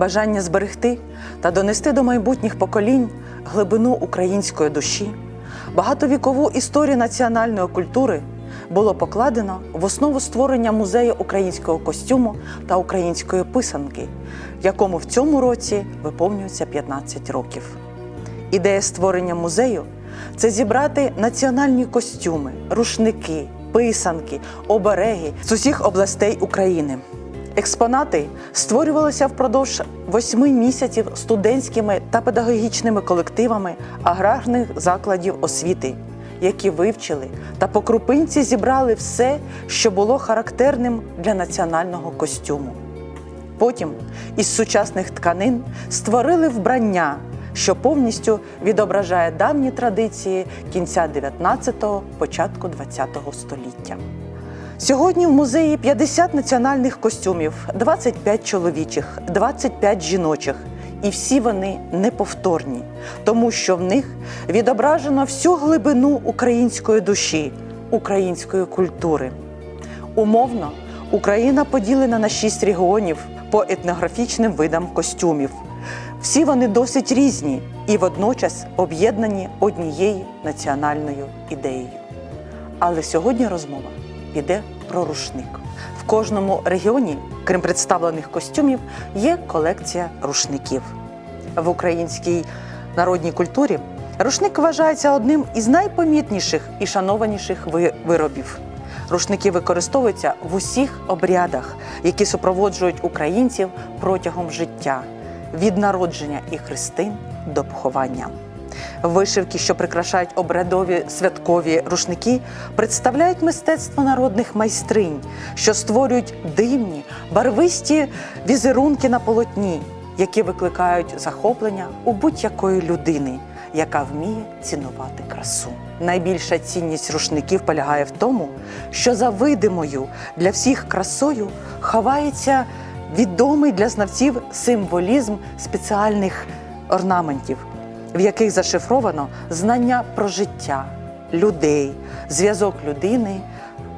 бажання зберегти та донести до майбутніх поколінь глибину української душі, багатовікову історію національної культури було покладено в основу створення музею українського костюму та української писанки, якому в цьому році виповнюється 15 років. Ідея створення музею це зібрати національні костюми, рушники, писанки, обереги з усіх областей України. Експонати створювалися впродовж восьми місяців студентськими та педагогічними колективами аграрних закладів освіти, які вивчили та по крупинці зібрали все, що було характерним для національного костюму. Потім із сучасних тканин створили вбрання, що повністю відображає давні традиції кінця 19-го, початку 20-го століття. Сьогодні в музеї 50 національних костюмів, 25 чоловічих, 25 жіночих. І всі вони неповторні, тому що в них відображено всю глибину української душі, української культури. Умовно, Україна поділена на шість регіонів по етнографічним видам костюмів. Всі вони досить різні і водночас об'єднані однією національною ідеєю. Але сьогодні розмова піде про рушник. В кожному регіоні, крім представлених костюмів, є колекція рушників. В українській народній культурі рушник вважається одним із найпомітніших і шанованіших виробів. Рушники використовуються в усіх обрядах, які супроводжують українців протягом життя від народження і хрестин до поховання. Вишивки, що прикрашають обрядові святкові рушники, представляють мистецтво народних майстринь, що створюють дивні, барвисті візерунки на полотні, які викликають захоплення у будь-якої людини, яка вміє цінувати красу. Найбільша цінність рушників полягає в тому, що за видимою для всіх красою ховається відомий для знавців символізм спеціальних орнаментів, в яких зашифровано знання про життя, людей, зв'язок людини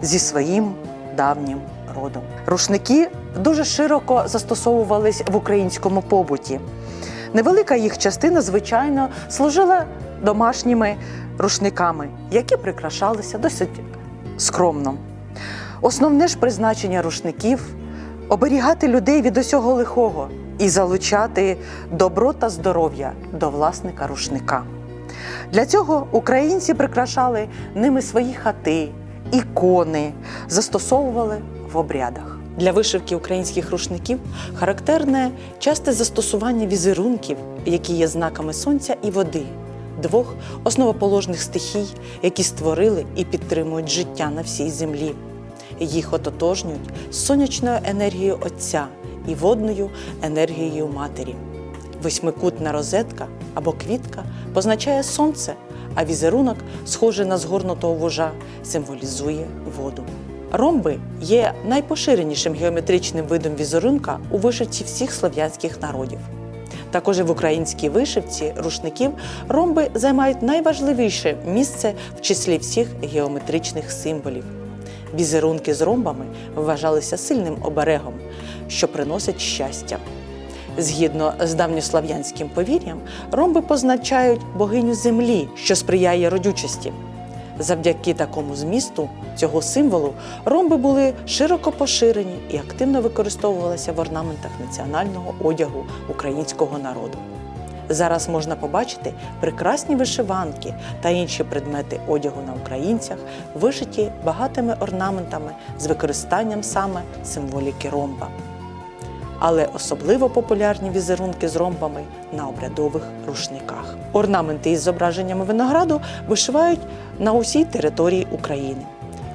зі своїм давнім родом. Рушники дуже широко застосовувались в українському побуті. Невелика їх частина, звичайно, служила домашніми рушниками, які прикрашалися досить скромно. Основне ж призначення рушників оберігати людей від усього лихого і залучати добро та здоров'я до власника рушника. Для цього українці прикрашали ними свої хати, ікони, застосовували в обрядах. Для вишивки українських рушників характерне часте застосування візерунків, які є знаками сонця і води, двох основоположних стихій, які створили і підтримують життя на всій землі. Їх ототожнюють з сонячною енергією Отця і водною енергією Матері. Восьмикутна розетка або квітка позначає сонце, а візерунок, схожий на згорнутого вужа, символізує воду. Ромби є найпоширенішим геометричним видом візерунка у вишивці всіх слов'янських народів. Також і в українській вишивці рушників ромби займають найважливіше місце в числі всіх геометричних символів. Візерунки з ромбами вважалися сильним оберегом, що приносить щастя. Згідно з давньослав'янським повір'ям, ромби позначають богиню землі, що сприяє родючості. Завдяки такому змісту цього символу ромби були широко поширені і активно використовувалися в орнаментах національного одягу українського народу. Зараз можна побачити прекрасні вишиванки та інші предмети одягу на українцях, вишиті багатими орнаментами з використанням саме символіки ромба. Але особливо популярні візерунки з ромбами на обрядових рушниках. Орнаменти із зображеннями винограду вишивають на усій території України.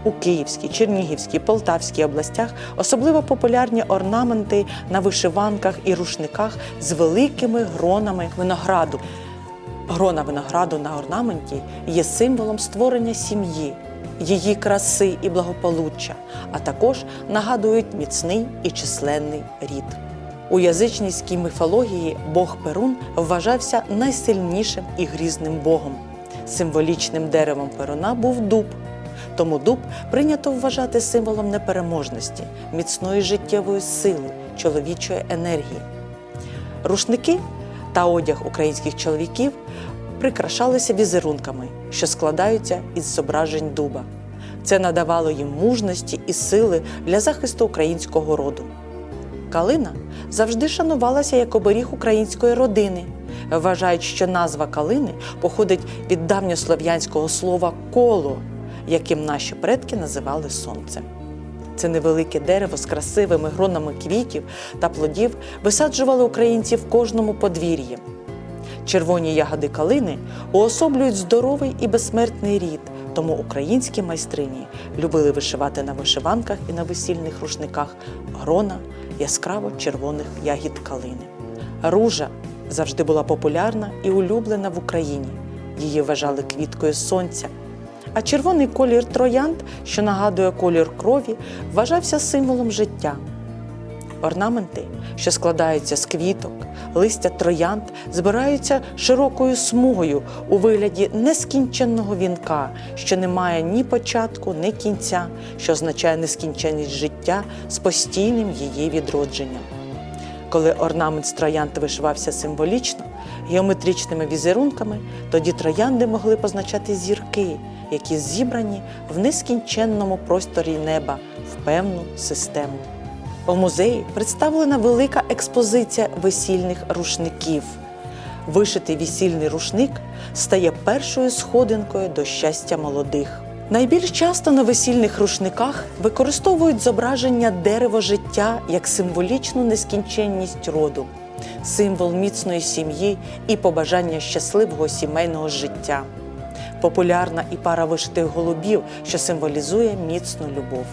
У Київській, Чернігівській, Полтавській областях особливо популярні орнаменти на вишиванках і рушниках з великими гронами винограду. Грона винограду на орнаменті є символом створення сім'ї, її краси і благополуччя, а також нагадують міцний і численний рід. У язичницькій міфології Бог Перун вважався найсильнішим і грізним богом. Символічним деревом Перуна був дуб. Тому дуб прийнято вважати символом непереможності, міцної життєвої сили, чоловічої енергії. Рушники та одяг українських чоловіків прикрашалися візерунками, що складаються із зображень дуба. Це надавало їм мужності і сили для захисту українського роду. Калина завжди шанувалася як оберіг української родини. Вважають, що назва калини походить від давньослов'янського слова коло, яким наші предки називали сонце. Це невелике дерево з красивими гронами квітів та плодів висаджували українці в кожному подвір'ї. Червоні ягоди калини уособлюють здоровий і безсмертний рід, тому українські майстрині любили вишивати на вишиванках і на весільних рушниках грона яскраво червоних ягід калини. Ружа завжди була популярна і улюблена в Україні. Її вважали квіткою сонця. А червоний колір троянд, що нагадує колір крові, вважався символом життя. Орнаменти, що складаються з квіток, листя троянд, збираються широкою смугою у вигляді нескінченного вінка, що не має ні початку, ні кінця, що означає нескінченність життя з постійним її відродженням. Коли орнамент з троянд вишивався символічно, геометричними візерунками, тоді троянди могли позначати зірки, які зібрані в нескінченному просторі неба в певну систему. У музеї представлена велика експозиція весільних рушників. Вишитий весільний рушник стає першою сходинкою до щастя молодих. Найбільш часто на весільних рушниках використовують зображення дерево життя як символічну нескінченність роду, символ міцної сім'ї і побажання щасливого сімейного життя. Популярна і пара вишитих голубів, що символізує міцну любов.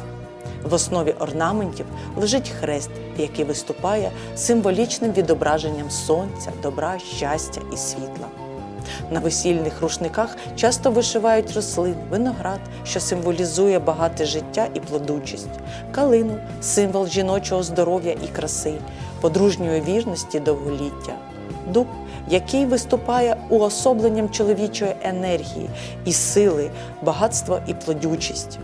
В основі орнаментів лежить хрест, який виступає символічним відображенням сонця, добра, щастя і світла. На весільних рушниках часто вишивають рослини, виноград, що символізує багате життя і плодучість, калину символ жіночого здоров'я і краси, подружньої вірності довголіття, дуб, який виступає уособленням чоловічої енергії і сили, багатства і плодючість.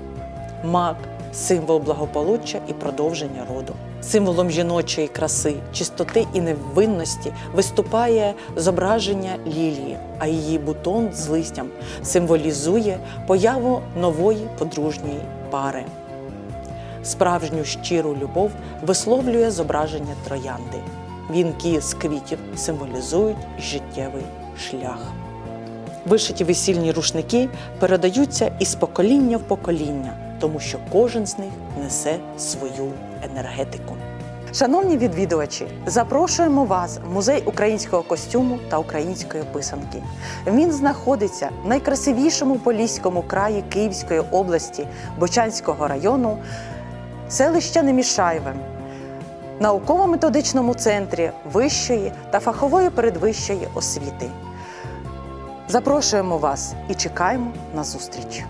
Мак символ благополуччя і продовження роду. Символом жіночої краси, чистоти і невинності виступає зображення лілії, а її бутон з листям символізує появу нової подружньої пари. Справжню щиру любов висловлює зображення троянди. Вінки з квітів символізують життєвий шлях. Вишиті весільні рушники передаються із покоління в покоління, тому що кожен з них несе свою енергетику. Шановні відвідувачі, запрошуємо вас в музей українського костюму та української писанки. Він знаходиться в найкрасивішому поліському краї Київської області Бочанського району, селища Немішаєве, науково-методичному центрі вищої та фахової передвищої освіти. Запрошуємо вас і чекаємо на зустріч.